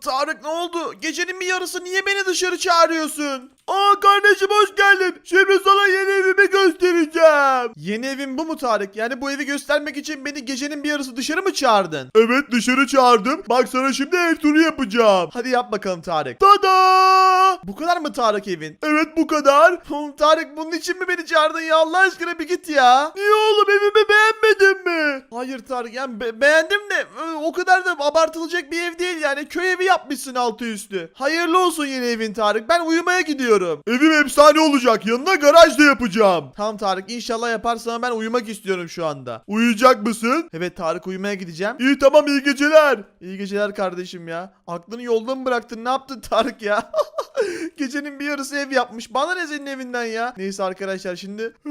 Tarık ne oldu? Gecenin bir yarısı niye beni dışarı çağırıyorsun? Aa kardeşim hoş geldin. Şimdi sana yeni evimi göstereceğim. Yeni evim bu mu Tarık? Yani bu evi göstermek için beni gecenin bir yarısı dışarı mı çağırdın? Evet dışarı çağırdım. Bak sana şimdi ev turu yapacağım. Hadi yap bakalım Tarık. Tada! Bu kadar mı Tarık evin? Evet bu kadar. Tarık bunun için mi beni çağırdın ya? Allah aşkına bir git ya. Niye oğlum evimi beğenmedin mi? Hayır Tarık yani be- beğendim de e, o kadar da abartılacak bir ev değil yani. Köy evi yapmışsın altı üstü. Hayırlı olsun yeni evin Tarık. Ben uyumaya gidiyorum. Evim efsane olacak. Yanına garaj da yapacağım. Tamam Tarık inşallah yaparsan ama ben uyumak istiyorum şu anda. Uyuyacak mısın? Evet Tarık uyumaya gideceğim. İyi tamam iyi geceler. İyi geceler kardeşim ya. Aklını yolda mı bıraktın? Ne yaptın Tarık ya? Gecenin bir yarısı ev yapmış. Bana ne senin evinden ya? Neyse arkadaşlar şimdi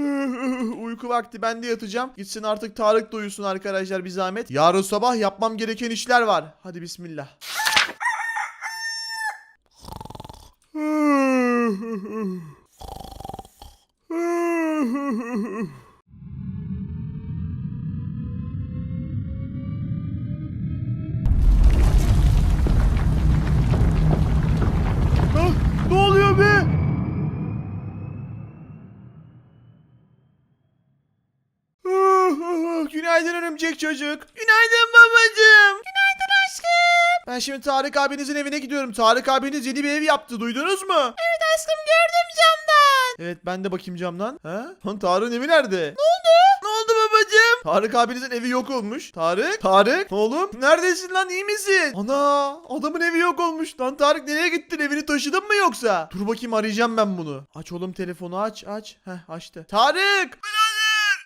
uyku vakti ben de yatacağım. Gitsin artık Tarık da uyusun arkadaşlar bir zahmet. Yarın sabah yapmam gereken işler var. Hadi bismillah. Günaydın örümcek çocuk. Günaydın babacığım. Günaydın aşkım. Ben şimdi Tarık abinizin evine gidiyorum. Tarık abiniz yeni bir ev yaptı. Duydunuz mu? Evet aşkım gördüm camdan. Evet ben de bakayım camdan. Ha? Lan Tarık'ın evi nerede? Ne oldu? Ne oldu babacığım? Tarık abinizin evi yok olmuş. Tarık? Tarık? Oğlum neredesin lan iyi misin? Ana adamın evi yok olmuş. Lan Tarık nereye gittin? Evini taşıdın mı yoksa? Dur bakayım arayacağım ben bunu. Aç oğlum telefonu aç aç. Heh açtı. Tarık!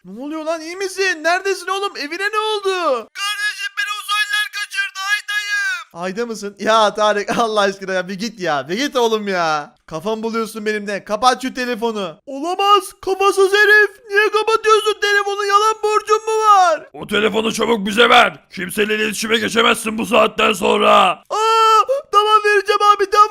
Ne oluyor lan iyi misin? Neredesin oğlum? Evine ne oldu? Kardeşim beni uzaylılar kaçırdı Ayda'yım. Ayda mısın? Ya Tarık Allah aşkına ya bir git ya. Bir git oğlum ya. Kafam buluyorsun benimle. Kapat şu telefonu. Olamaz. Kafasız herif. Niye kapatıyorsun telefonu? Yalan borcum mu var? O telefonu çabuk bize ver. Kimseyle iletişime geçemezsin bu saatten sonra. Aa, tamam vereceğim abi tamam.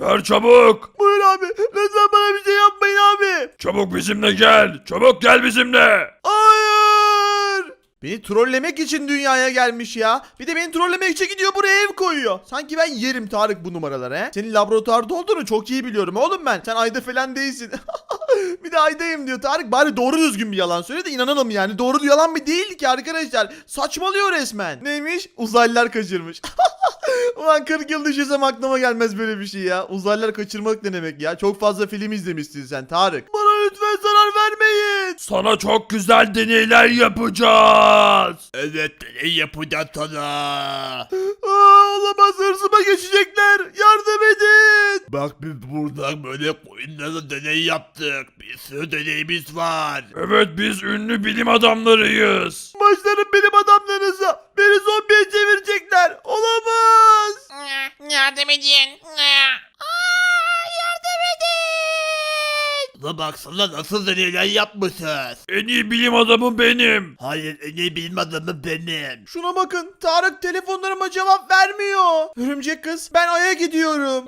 Ver çabuk. Buyur abi. Lütfen bana bir şey yapmayın abi. Çabuk bizimle gel. Çabuk gel bizimle. Hayır. Beni trollemek için dünyaya gelmiş ya. Bir de beni trollemek için gidiyor buraya ev koyuyor. Sanki ben yerim Tarık bu numaraları he. Senin laboratuvarda olduğunu çok iyi biliyorum oğlum ben. Sen ayda falan değilsin. bir de aydayım diyor Tarık. Bari doğru düzgün bir yalan söyle de inanalım yani. Doğru yalan bir değil ki arkadaşlar. Saçmalıyor resmen. Neymiş? Uzaylılar kaçırmış. Ulan 40 yıl düşünsem aklıma gelmez böyle bir şey ya. Uzaylılar kaçırmak ne demek ya? Çok fazla film izlemişsin sen Tarık. Bana lütfen zarar vermeyin. Sana çok güzel deneyler yapacağız. Evet deney yapacağız sana. Olamaz hırsıma geçecekler. Yardım edin. Bak biz burada böyle koyunlarla deney yaptık. Bir sürü deneyimiz var. Evet biz ünlü bilim adamlarıyız. Başlarım benim adamlarınıza. Beni zombiye çevirecekler. Olamaz. Yardım edin. Buna baksana nasıl deneyler yapmışız. En iyi bilim adamı benim. Hayır en iyi bilim adamı benim. Şuna bakın. Tarık telefonlarıma cevap vermiyor. Örümcek kız ben Ay'a gidiyorum.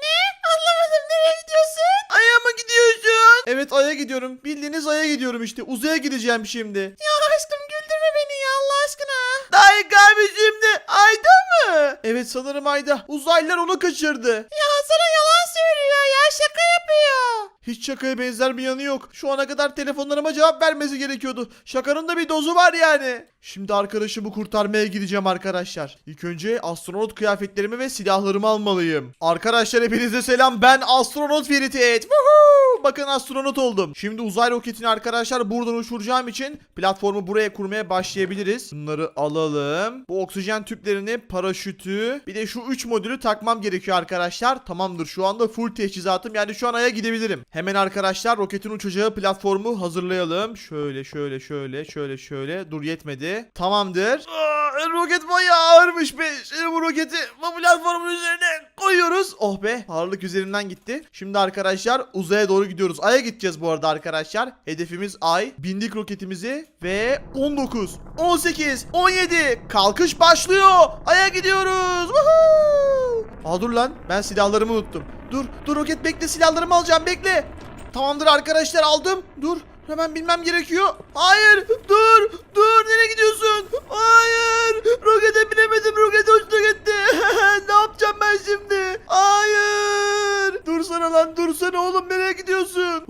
Anlamadım nereye gidiyorsun? Ay'a mı gidiyorsun? Evet Ay'a gidiyorum. Bildiğiniz Ay'a gidiyorum işte. Uzaya gideceğim şimdi. Ya aşkım güldürme beni ya Allah aşkına. Tarık abi şimdi Ay'da mı? Evet sanırım Ay'da. Uzaylılar onu kaçırdı. Ya sana yalan söylüyor ya şaka yapıyor. Hiç şakaya benzer bir yanı yok. Şu ana kadar telefonlarıma cevap vermesi gerekiyordu. Şakanın da bir dozu var yani. Şimdi arkadaşımı kurtarmaya gideceğim arkadaşlar. İlk önce astronot kıyafetlerimi ve silahlarımı almalıyım. Arkadaşlar hepinize selam. Ben astronot Feritet. Woohoo! Bakın astronot oldum. Şimdi uzay roketini arkadaşlar buradan uçuracağım için platformu buraya kurmaya başlayabiliriz. Bunları alalım. Bu oksijen tüplerini, paraşütü, bir de şu 3 modülü takmam gerekiyor arkadaşlar. Tamamdır şu anda full teçhizatım. Yani şu an aya gidebilirim. Hemen arkadaşlar roketin uçacağı platformu hazırlayalım. Şöyle şöyle şöyle şöyle şöyle. Dur yetmedi. Tamamdır. Aa, roket bayağı ağırmış be. Şimdi bu roketi bu platformun üzerine koyuyoruz. Oh be ağırlık üzerinden gitti. Şimdi arkadaşlar uzaya doğru gidiyoruz. Ay'a gideceğiz bu arada arkadaşlar. Hedefimiz Ay. Bindik roketimizi ve 19, 18, 17 kalkış başlıyor. Ay'a gidiyoruz. Woohoo! Aa dur lan ben silahlarımı unuttum. Dur dur roket bekle silahlarımı alacağım bekle. Tamamdır arkadaşlar aldım. Dur Hemen bilmem gerekiyor. Hayır dur dur nereye gidiyorsun? Hayır rokete binemedim roket uçtu gitti. ne yapacağım ben şimdi? Hayır dursana lan dursana oğlum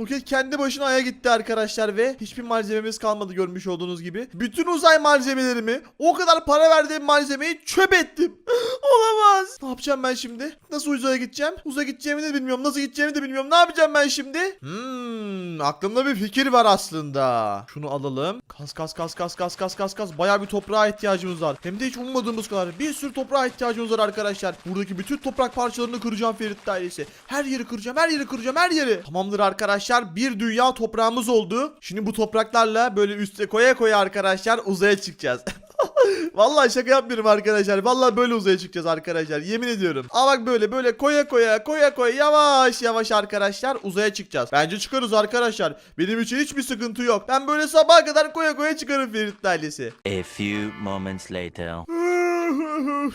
Roket kendi başına aya gitti arkadaşlar ve hiçbir malzememiz kalmadı görmüş olduğunuz gibi. Bütün uzay malzemelerimi o kadar para verdiğim malzemeyi çöp ettim. Olamaz. Ne yapacağım ben şimdi? Nasıl uzaya gideceğim? Uzaya gideceğimi de bilmiyorum. Nasıl gideceğimi de bilmiyorum. Ne yapacağım ben şimdi? Hmm, aklımda bir fikir var aslında. Şunu alalım. Kas kas kas kas kas kas kas kas. Bayağı bir toprağa ihtiyacımız var. Hem de hiç ummadığımız kadar. Bir sürü toprağa ihtiyacımız var arkadaşlar. Buradaki bütün toprak parçalarını kıracağım Ferit ailesi. Her yeri kıracağım, her yeri kıracağım, her yeri. Tamamdır arkadaşlar. Bir dünya toprağımız oldu. Şimdi bu topraklarla böyle üste koya koya arkadaşlar uzaya çıkacağız. Vallahi şaka yapmıyorum arkadaşlar. Vallahi böyle uzaya çıkacağız arkadaşlar. Yemin ediyorum. Aa bak böyle böyle koya koya koya koya yavaş yavaş arkadaşlar uzaya çıkacağız. Bence çıkarız arkadaşlar. Benim için hiçbir sıkıntı yok. Ben böyle sabaha kadar koya koya çıkarım Ferit ailesi. A few moments later.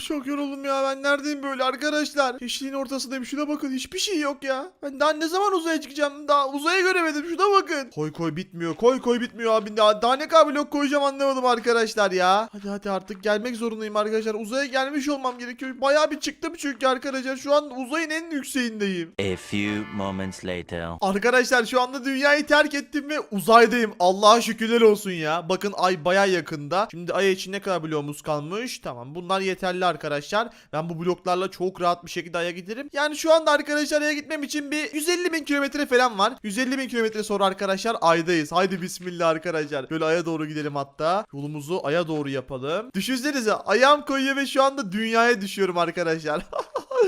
Çok yoruldum ya ben neredeyim böyle arkadaşlar. Hiçliğin ortasındayım şuna bakın hiçbir şey yok ya. Ben daha ne zaman uzaya çıkacağım daha uzaya göremedim şuna bakın. Koy koy bitmiyor koy koy bitmiyor abi daha, daha ne kadar blok koyacağım anlamadım arkadaşlar ya. Hadi hadi artık gelmek zorundayım arkadaşlar uzaya gelmiş olmam gerekiyor. Bayağı bir çıktım çünkü arkadaşlar şu an uzayın en yükseğindeyim. A few moments later. Arkadaşlar şu anda dünyayı terk ettim ve uzaydayım. Allah'a şükürler olsun ya. Bakın ay baya yakında. Şimdi ay için ne kadar bloğumuz kalmış? Tamam bunlar yeterli arkadaşlar. Ben bu bloklarla çok rahat bir şekilde aya giderim. Yani şu anda arkadaşlar aya gitmem için bir 150 bin kilometre falan var. 150 bin kilometre sonra arkadaşlar aydayız. Haydi bismillah arkadaşlar. Böyle aya doğru gidelim hatta. Yolumuzu aya doğru yapalım. Düşünsenize ayağım koyuyor ve şu anda dünyaya düşüyorum arkadaşlar.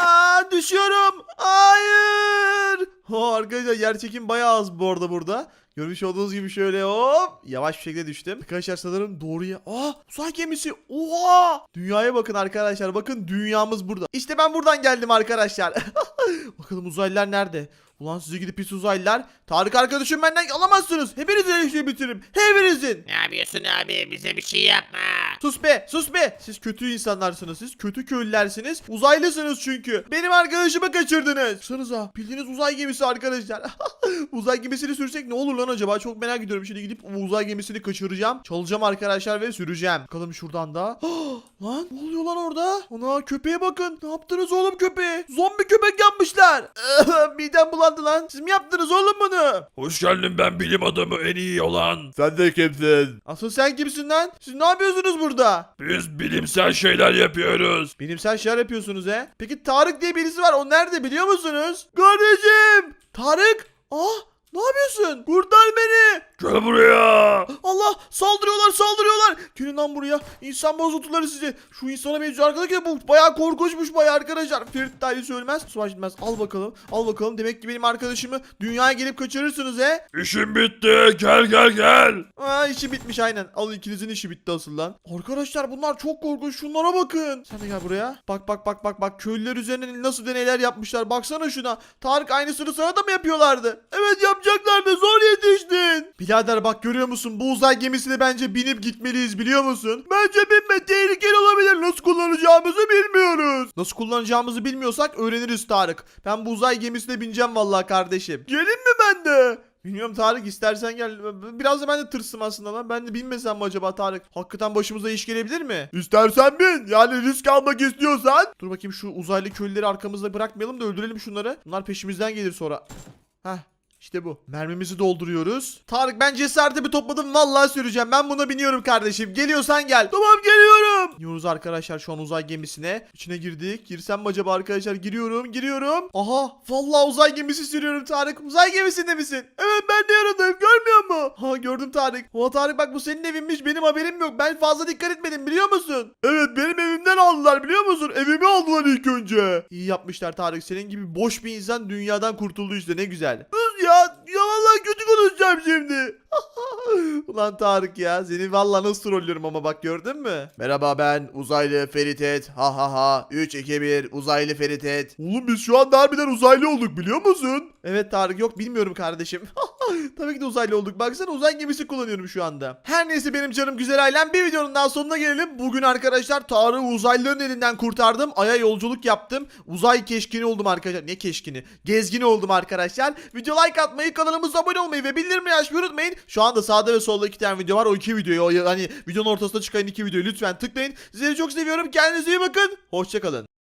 Aa, düşüyorum. Hayır. Ha, arkadaşlar yer çekim bayağı az bu arada burada. Görmüş olduğunuz gibi şöyle hop yavaş bir şekilde düştüm. Arkadaşlar sanırım doğruya. Aa uzay gemisi. Oha! Dünyaya bakın arkadaşlar. Bakın dünyamız burada. İşte ben buradan geldim arkadaşlar. Bakalım uzaylılar nerede? Ulan sizi gidip pis uzaylılar. Tarık arkadaşım benden alamazsınız. Hepinizin işini bitiririm. Hepinizin. Ne yapıyorsun abi bize bir şey yapma. Sus be sus be. Siz kötü insanlarsınız siz. Kötü köylülersiniz. Uzaylısınız çünkü. Benim arkadaşımı kaçırdınız. Sanıza bildiğiniz uzay gemisi arkadaşlar. uzay gemisini sürsek ne olur lan acaba? Çok merak ediyorum. Şimdi gidip uzay gemisini kaçıracağım. Çalacağım arkadaşlar ve süreceğim. Bakalım şuradan da. lan ne oluyor lan orada? Ana köpeğe bakın. Ne yaptınız oğlum köpeğe? Zombi köpek yapmışlar. Midem bulandı lan. Siz mi yaptınız oğlum bunu? Hoş geldin ben bilim adamı en iyi olan. Sen de kimsin? Asıl sen kimsin lan? Siz ne yapıyorsunuz burada? Biz bilimsel şeyler yapıyoruz. Bilimsel şeyler yapıyorsunuz he. Peki Tarık diye birisi var. O nerede biliyor musunuz? Kardeşim! Tarık! Ah! Ne yapıyorsun? Kurtar beni! Gel buraya. Allah! Saldırıyorlar saldırıyorlar! Gelin lan buraya. İnsan bozuntuları sizi. Şu insana benziyor arkadaşlar. Bu bayağı korkunçmuş bayağı arkadaşlar. Ferit Dairesi ölmez. Savaş bitmez. Al bakalım. Al bakalım. Demek ki benim arkadaşımı dünyaya gelip kaçırırsınız he. İşim bitti. Gel gel gel. Aa işi bitmiş aynen. Al ikinizin işi bitti asıl lan. Arkadaşlar bunlar çok korkunç. Şunlara bakın. Sen de gel buraya. Bak bak bak bak bak. Köylüler üzerine nasıl deneyler yapmışlar. Baksana şuna. Tarık aynısını sana da mı yapıyorlardı? Evet yapacaklardı. Zor yetiştin. Birader bak görüyor musun? Bu uzay gemisine bence binip gitmeliyiz biliyor musun? Bence binme. Tehlikeli olabilir. Nasıl kullanacağımızı bilmiyoruz. Nasıl kullanacağımızı bilmiyorsak öğreniriz Tarık. Ben bu uzay gemisine bineceğim vallahi kardeşim. Gelin mi ben de? Bilmiyorum Tarık istersen gel. Biraz da ben de tırsım aslında lan. Ben de binmesem mi acaba Tarık? Hakikaten başımıza iş gelebilir mi? İstersen bin. Yani risk almak istiyorsan. Dur bakayım şu uzaylı köylüleri arkamızda bırakmayalım da öldürelim şunları. Bunlar peşimizden gelir sonra. Heh. İşte bu. Mermimizi dolduruyoruz. Tarık ben cesaretimi topladım. Vallahi süreceğim. Ben buna biniyorum kardeşim. Geliyorsan gel. Tamam geliyorum. Gidiyoruz arkadaşlar şu an uzay gemisine. İçine girdik. Girsem mi acaba arkadaşlar? Giriyorum. Giriyorum. Aha. Vallahi uzay gemisi sürüyorum Tarık. Uzay gemisinde misin? Evet ben de yanındayım. Görmüyor musun? Ha gördüm Tarık. Oha Tarık bak bu senin evinmiş. Benim haberim yok. Ben fazla dikkat etmedim biliyor musun? Evet benim evimden aldılar biliyor musun? Evimi aldılar ilk önce. İyi yapmışlar Tarık. Senin gibi boş bir insan dünyadan kurtuldu işte ne güzel. Sus ya. Ya vallahi kötü konuşacağım şimdi. Ulan Tarık ya seni vallahi nasıl trollüyorum ama bak gördün mü? Merhaba ben uzaylı Feritet. Ha ha ha. 3 2 1 uzaylı Feritet. Oğlum biz şu anda harbiden uzaylı olduk biliyor musun? Evet Tarık yok bilmiyorum kardeşim. Tabii ki de uzaylı olduk. Baksana uzay gemisi kullanıyorum şu anda. Her neyse benim canım güzel ailem bir videonun daha sonuna gelelim. Bugün arkadaşlar Tarık'ı uzaylıların elinden kurtardım. Ay'a yolculuk yaptım. Uzay keşkini oldum arkadaşlar. Ne keşkini? Gezgini oldum arkadaşlar. Video like atmayı, kanalımıza abone olmayı ve bildirimleri açmayı unutmayın. Şu anda sağda ve solda iki tane video var. O iki videoyu, o hani videonun ortasında çıkan iki videoyu lütfen tıklayın. Sizleri çok seviyorum. Kendinize iyi bakın. Hoşçakalın.